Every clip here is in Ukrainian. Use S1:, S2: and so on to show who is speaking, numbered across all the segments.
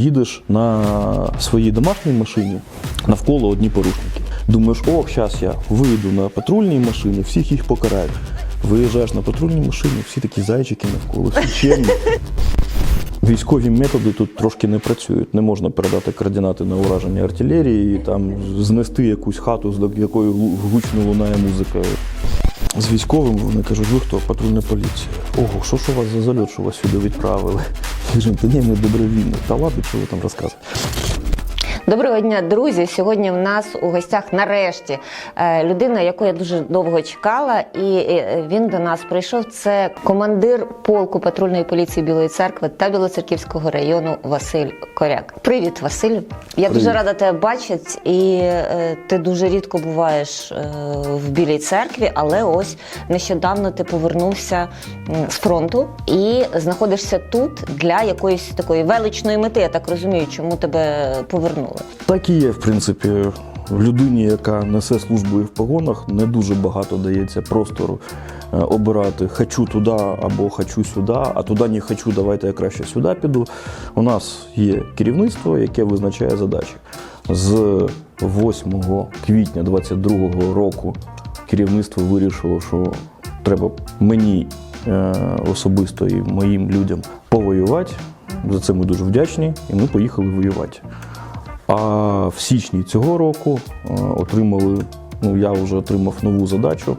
S1: їдеш на своїй домашній машині, навколо одні порушники. Думаєш, о, зараз я вийду на патрульній машині, всіх їх покараю. Виїжджаєш на патрульній машині, всі такі зайчики навколо, чемні. Військові методи тут трошки не працюють. Не можна передати координати на ураження артилерії, і там знести якусь хату, з якою гучно лунає музика. З військовим вони кажуть, ви хто? Патрульна поліція. Ого, що ж у вас за зальот, що вас сюди відправили? Кажемо, да не, мы добровільно. Та ладно, що там розказуєте?
S2: Доброго дня, друзі. Сьогодні в нас у гостях нарешті е, людина, яку я дуже довго чекала, і е, він до нас прийшов. Це командир полку патрульної поліції Білої церкви та Білоцерківського району Василь Коряк. Привіт, Василь. Я дуже рада тебе бачити. І е, ти дуже рідко буваєш е, в Білій церкві, але ось нещодавно ти повернувся з фронту і знаходишся тут для якоїсь такої величної мети. Я так розумію, чому тебе повернули.
S1: Так і є, в принципі. Людині, яка несе службу і в погонах, не дуже багато дається простору е, обирати хочу туди або хочу сюди, а туди не хочу, давайте я краще сюди піду. У нас є керівництво, яке визначає задачі. З 8 квітня 2022 року керівництво вирішило, що треба мені е, особисто і моїм людям повоювати. За це ми дуже вдячні, і ми поїхали воювати. А в січні цього року е, отримали, ну я вже отримав нову задачу.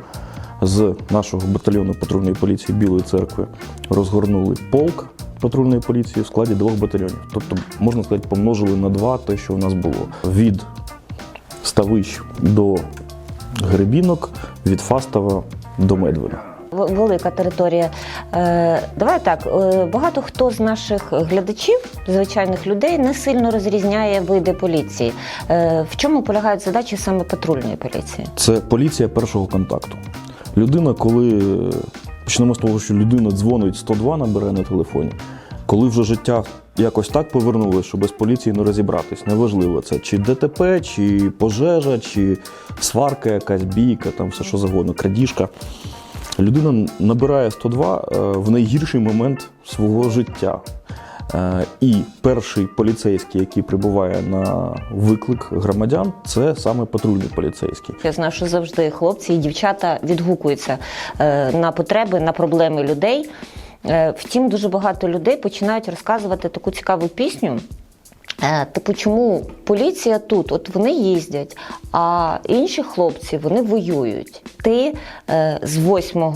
S1: З нашого батальйону патрульної поліції Білої церкви розгорнули полк патрульної поліції в складі двох батальйонів. Тобто, можна сказати, помножили на два те, що у нас було. Від Ставищ до Гребінок, від Фастова до Медвина.
S2: Велика територія. Е, давай так. е, багато хто з наших глядачів, звичайних людей, не сильно розрізняє види поліції. Е, в чому полягають задачі саме патрульної поліції?
S1: Це поліція першого контакту. Людина, коли почнемо з того, що людина дзвонить 102 набере на телефоні, коли вже життя якось так повернулося, що без поліції не розібратись, неважливо це чи ДТП, чи пожежа, чи сварка, якась бійка, там все що завгодно, крадіжка. Людина набирає 102 е, в найгірший момент свого життя. Е, І перший поліцейський, який прибуває на виклик громадян, це саме патрульний поліцейський.
S2: Я знаю, що завжди хлопці і дівчата відгукуються е, на потреби, на проблеми людей. Втім, дуже багато людей починають розказувати таку цікаву пісню. Е, Типу, чому поліція тут? От вони їздять, а інші хлопці вони воюють. Ти е, з 8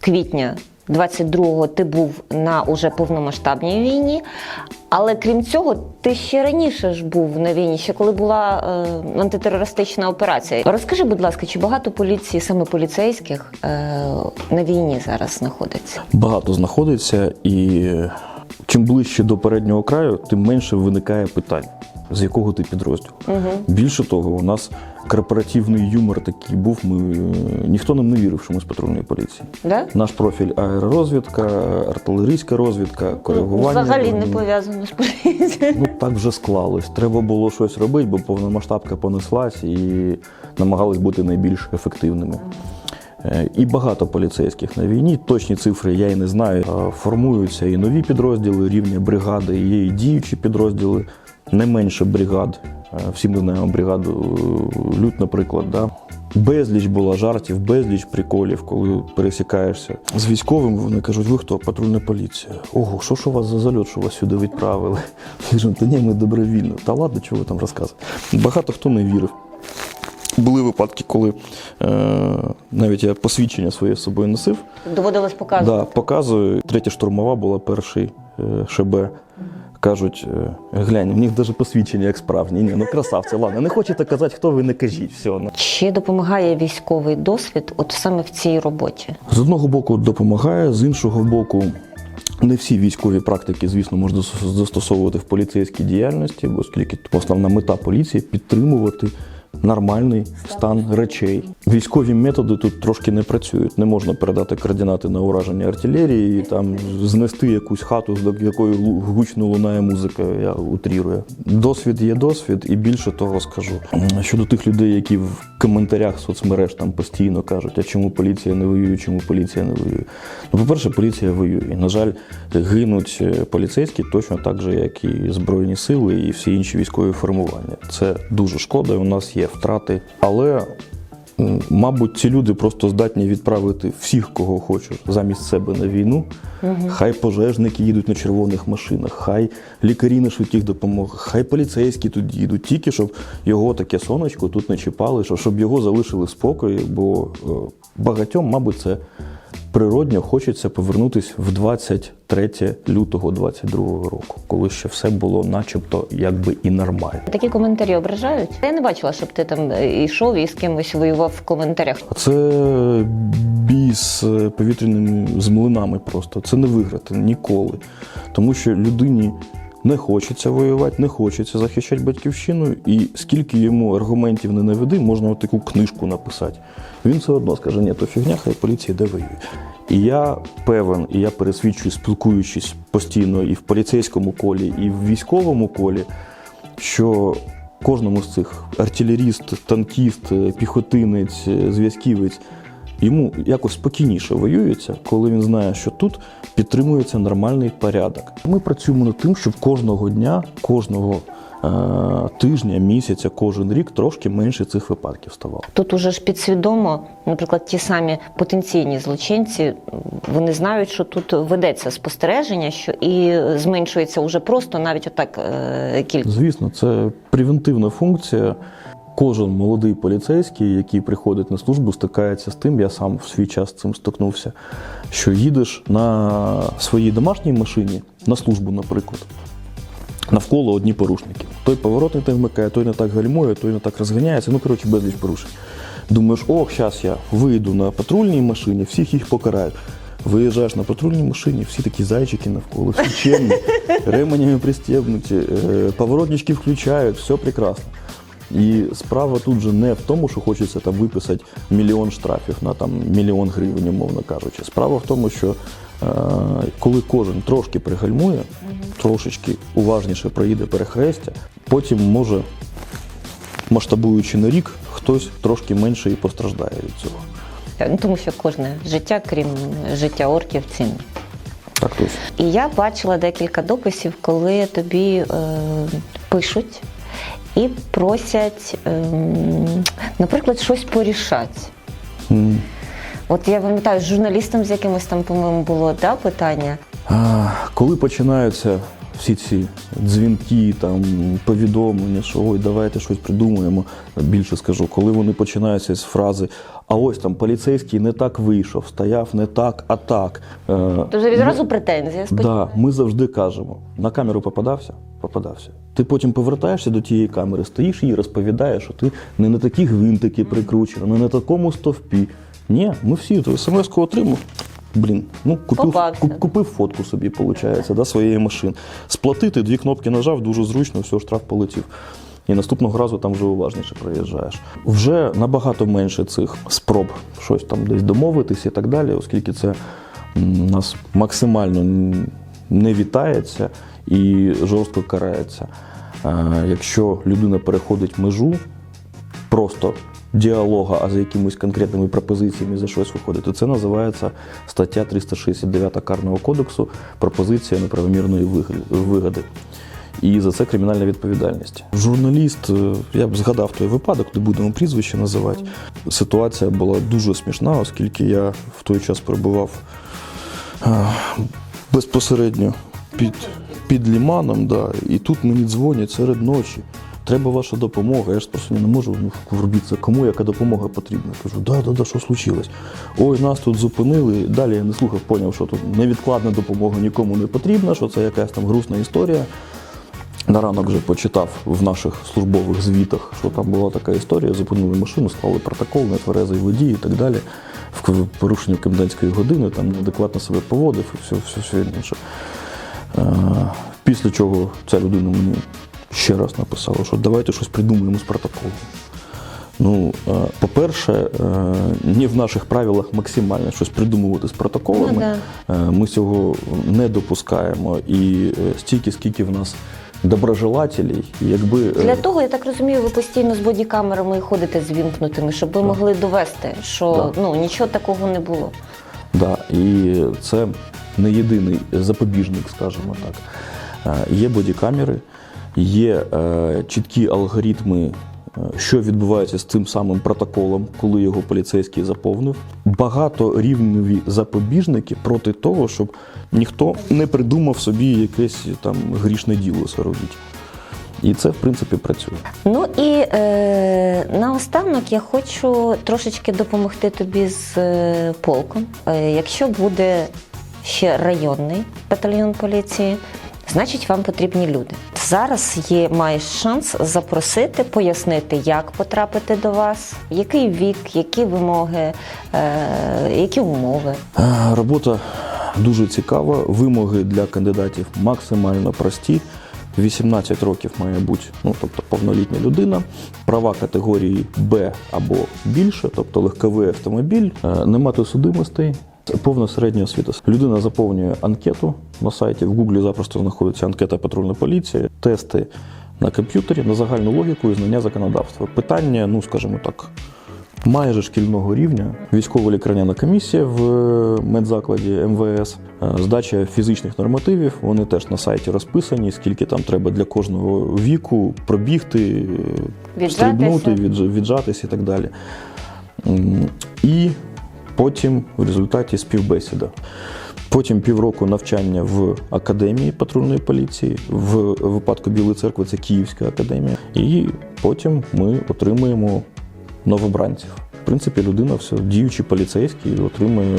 S2: квітня 22-го ти був на уже повномасштабній війні. Але крім цього, ти ще раніше ж був на війні, ще коли була е, антитерористична операція. Розкажи, будь ласка, чи багато поліції, саме поліцейських, е, на війні зараз знаходиться?
S1: Багато знаходиться, і чим ближче до переднього краю, тим менше виникає питань, з якого ти підрозділ.
S2: Угу.
S1: Більше того, у нас корпоративний юмор такий був. Ми ніхто нам не вірив, що ми з патрульної поліції.
S2: Да?
S1: Наш профіль аеророзвідка, артилерійська розвідка, коригування.
S2: Взагалі не пов'язано з поліцією.
S1: Ну так вже склалось. Треба було щось робити, бо повномасштабка понеслась і намагались бути найбільш ефективними. Е, І багато поліцейських на війні. Точні цифри я і не знаю. Е, Формуються і нові підрозділи рівня бригади, і є і діючі підрозділи, не менше бригад. Е, Всі ми знаємо бригаду Лють, наприклад. Да? Безліч було жартів, безліч приколів, коли пересікаєшся з військовим. Вони кажуть, ви хто? Патрульна поліція. Ого, що ж у вас за зальот, що вас сюди відправили? Кажу, та ні, ми добровільно. Та ладно, чого ви там розказуєте? Багато хто не вірив. Були випадки, коли е, навіть я посвідчення своє з собою носив.
S2: Доводилось показувати.
S1: Да, показую. Третя штурмова була перший е, ШБ. Кажуть, е, глянь, у них навіть посвідчення як справжні. Ні, ну красавці, ладно, не хочете казати, хто ви не кажіть. Все. ну.
S2: Чи допомагає військовий досвід от саме в цій роботі?
S1: З одного боку допомагає, з іншого боку, не всі військові практики, звісно, можна застосовувати в поліцейській діяльності, оскільки основна мета поліції підтримувати нормальний стан речей. Військові методи тут трошки не працюють. Не можна передати координати на ураження артилерії, і там знести якусь хату, з якої гучно лунає музика. Я утрірую. Досвід є досвід, і більше того скажу. Щодо тих людей, які в коментарях соцмереж там постійно кажуть, а чому поліція не воює, чому поліція не воює. Ну, по-перше, поліція воює. На жаль, гинуть е, поліцейські точно так же, як і Збройні сили, і всі інші військові формування. Це дуже шкода. У нас є втрати, але. Мабуть, ці люди просто здатні відправити всіх, кого хочуть, замість себе на війну. Хай пожежники їдуть на червоних машинах, хай лікарі на швидких допомогах, хай поліцейські тут їдуть, тільки щоб його таке сонечко тут не чіпали, щоб його залишили спокою, бо е, багатьом, мабуть, це природньо хочеться повернутися в 23 лютого 22 року, коли ще все було начебто якби і нормально.
S2: Такі коментарі ображають. Я не бачила, щоб ти там е, йшов і з кимось воював в коментарях.
S1: Це бій з е, повітряними з млинами просто. Це не виграти ніколи. Тому що людині не хочеться воювати, не хочеться захищати батьківщину, і скільки йому аргументів не наведи, можна от таку книжку написати. Він все одно скаже, ні, то фігня, хай поліція де воює. І я певен, і я пересвідчую, спілкуючись постійно і в поліцейському колі, і в військовому колі, що кожному з цих артилеріст, танкіст, піхотинець, зв'язківець йому якось спокійніше воюється, коли він знає, що тут підтримується нормальний порядок. Ми працюємо над тим, щоб кожного дня, кожного е, тижня, місяця, кожен рік трошки менше цих випадків ставало.
S2: Тут уже ж підсвідомо, наприклад, ті самі потенційні злочинці, вони знають, що тут ведеться спостереження, що і зменшується уже просто навіть отак е, кількість.
S1: Звісно, це превентивна функція. Кожен молодий поліцейський, який приходить на службу, стикається з тим. Я сам в свій час з цим стикнувся. Що їдеш на своїй домашній машині на службу, наприклад, навколо одні порушники. Той поворотник не вмикає, той не так гальмує, той не так розганяється. Ну, коротше, безліч порушень. Думаєш, ох, зараз я вийду на патрульній машині, всіх їх покараю. Виїжджаєш на патрульній машині, всі такі зайчики навколо, всі чемні, ременями пристебнуті, е, поворотнички включають, все прекрасно. І справа тут же не в тому, що хочеться там виписати мільйон штрафів на там мільйон гривень, умовно кажучи. Справа в тому, що е, коли кожен трошки пригальмує, трошечки уважніше проїде перехрестя, потім може, масштабуючи на рік, хтось трошки менше і постраждає від цього.
S2: Ну, тому що кожне життя, крім життя орків, цінне.
S1: Так точно.
S2: І я бачила декілька дописів, коли тобі е, пишуть і просять, е, наприклад, щось порішати.
S1: Mm.
S2: От я пам'ятаю, з журналістом з якимось там, по-моєму, було да, питання.
S1: А, Коли починаються всі ці дзвінки, там, повідомлення, що ой, давайте щось придумаємо, більше скажу, коли вони починаються з фрази А ось там поліцейський не так вийшов, стояв не так, а так. Е,
S2: То вже відразу претензія.
S1: Да, ми завжди кажемо: на камеру попадався? Попадався. Ти потім повертаєшся до тієї камери, стоїш і розповідаєш, що ти не на такі гвинтики прикручений, не на такому стовпі. Ні, ми всі смс-ку отримав. Блін, ну купив, куп- купив фотку собі, виходить, да, своєї машини. Сплатити, дві кнопки нажав, дуже зручно, все, штраф полетів. І наступного разу там вже уважніше проїжджаєш. Вже набагато менше цих спроб щось там десь домовитись і так далі, оскільки це нас максимально не вітається і жорстко карається. Якщо людина переходить межу, просто діалога, а за якимись конкретними пропозиціями за щось виходить, то це називається стаття 369 Карного кодексу пропозиція неправомірної вигоди. І за це кримінальна відповідальність. Журналіст, е, я б згадав той випадок, не будемо прізвище називати. Ситуація була дуже смішна, оскільки я в той час перебував е, безпосередньо під, під ліманом, да, і тут мені дзвонять серед ночі. Треба ваша допомога. Я ж просто не можу врубитися, кому яка допомога потрібна. Кажу, да, да, да, що случилось? Ой, нас тут зупинили. Далі я не слухав, поняв, що тут невідкладна допомога нікому не потрібна, що це якась там грустна історія. На ранок вже почитав в наших службових звітах, що там була така історія. Зупинили машину, склали протокол, нетверезий водій і так далі. В порушенні комендантської години, там неадекватно себе поводив і все, все, все інше. Е, Після чого ця людина мені ще раз написала, що давайте щось придумаємо з протоколом. Ну, е, по-перше, е, не в наших правилах максимально щось придумувати з протоколами.
S2: Ну,
S1: Е, Ми цього не допускаємо. І стільки, скільки в нас доброжелателей, якби
S2: Для того, я так розумію, ви постійно з бодікамерами ходите з вімкнутими, щоб ви могли довести, що
S1: Да.
S2: ну нічого такого не було.
S1: Да, і це не єдиний запобіжник, скажімо так. Є бодікамери, є е, чіткі алгоритми, е, що відбувається з цим самим протоколом, коли його поліцейський заповнив. Багаторівневі запобіжники проти того, щоб ніхто не придумав собі якесь там грішне діло соробіть. І це, в принципі, працює.
S2: Ну і е, наостанок я хочу трошечки допомогти тобі з е, полком. Е, якщо буде ще районний батальйон поліції, значить вам потрібні люди. Зараз є маєш шанс запросити, пояснити, як потрапити до вас, який вік, які вимоги, е, які умови.
S1: Е, Робота дуже цікава. Вимоги для кандидатів максимально прості. 18 років має бути, ну тобто повнолітня людина, права категорії Б або більше, тобто легковий автомобіль, е, не мати судимостей, повна середня освіта. Людина заповнює анкету на сайті. В Гуглі запросто знаходиться анкета патрульної поліції, тести на комп'ютері на загальну логіку і знання законодавства. Питання, ну скажімо так, майже шкільного рівня. Військово-лікарняна комісія в е, медзакладі МВС, е, здача фізичних нормативів. Вони теж на сайті розписані, скільки там треба для кожного віку пробігти, е,
S2: Віджатися.
S1: стрибнути, відж- віджатись і так далі. І потім в результаті співбесіда. Потім півроку навчання в академії патрульної поліції. В випадку Білої церкви це Київська академія. І потім ми отримуємо новобранців. В принципі, людина все діючий поліцейський, отримує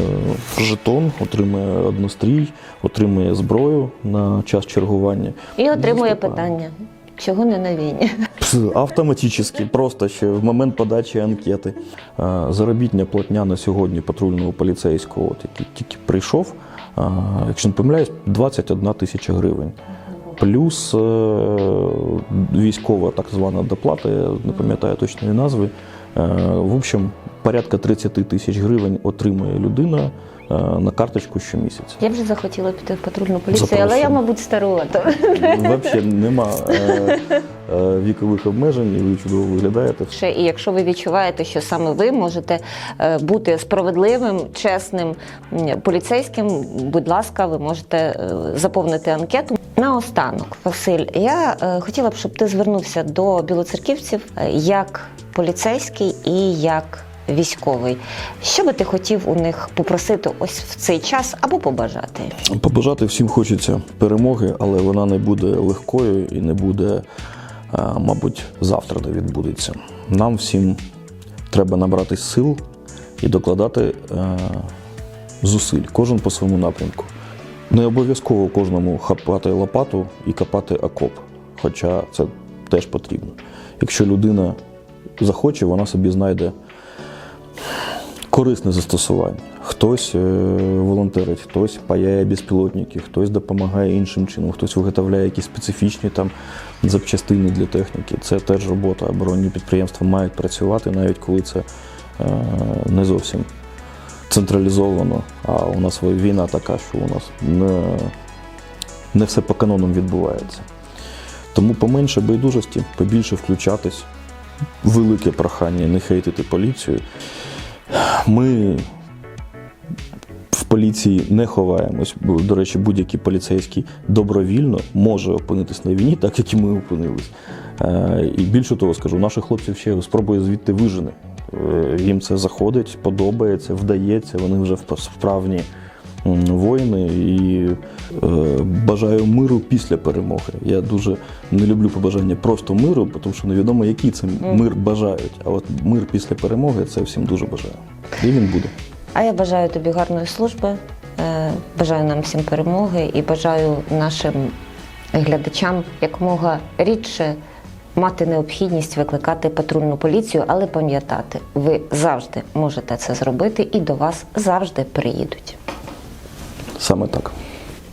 S1: жетон, отримує однострій, отримує зброю на час чергування.
S2: І отримує питання, чого не на війні.
S1: Автоматично, просто ще в момент подачі анкети. Заробітня платня на сьогодні патрульного поліцейського, от, який тільки прийшов, якщо не помиляюсь, 21 тисяча гривень. Плюс е, військова так звана доплата, я не пам'ятаю точної назви. Е, В общем, порядка 30 тисяч гривень отримує людина на карточку щомісяця.
S2: Я вже захотіла піти в патрульну поліцію, але я, мабуть, старувата.
S1: Взагалі нема е, е, вікових обмежень, і ви чудово виглядаєте.
S2: Ще і якщо ви відчуваєте, що саме ви можете е, бути справедливим, чесним поліцейським, будь ласка, ви можете е, заповнити анкету. Наостанок, Василь, я е, хотіла б, щоб ти звернувся до білоцерківців е, як поліцейський і як військовий. Що би ти хотів у них попросити ось в цей час або побажати?
S1: Побажати всім хочеться перемоги, але вона не буде легкою і не буде, мабуть, завтра не відбудеться. Нам всім треба набрати сил і докладати зусиль, кожен по своєму напрямку. Не обов'язково кожному хапати лопату і копати окоп, хоча це теж потрібно. Якщо людина захоче, вона собі знайде корисне застосування. Хтось е, волонтерить, хтось паяє безпілотники, хтось допомагає іншим чином, хтось виготовляє якісь специфічні там запчастини для техніки. Це теж робота. Оборонні підприємства мають працювати, навіть коли це е, не зовсім централізовано. А у нас війна така, що у нас не, не все по канонам відбувається. Тому поменше байдужості, побільше включатись. Велике прохання не хейтити поліцію. Ми в поліції не ховаємось. До речі, будь-який поліцейський добровільно може опинитись на війні, так як і ми опинились. Е, І більше того скажу, наших хлопців ще спробує звідти вижене. Е, Їм це заходить, подобається, вдається. Вони вже вправні. Воїни і е, бажаю миру після перемоги. Я дуже не люблю побажання просто миру, тому що невідомо, який це мир бажають. А от мир після перемоги це всім дуже бажаю. І він буде.
S2: А я бажаю тобі гарної служби, е, бажаю нам всім перемоги і бажаю нашим глядачам якомога рідше мати необхідність викликати патрульну поліцію, але пам'ятати, ви завжди можете це зробити і до вас завжди приїдуть.
S1: Саме так.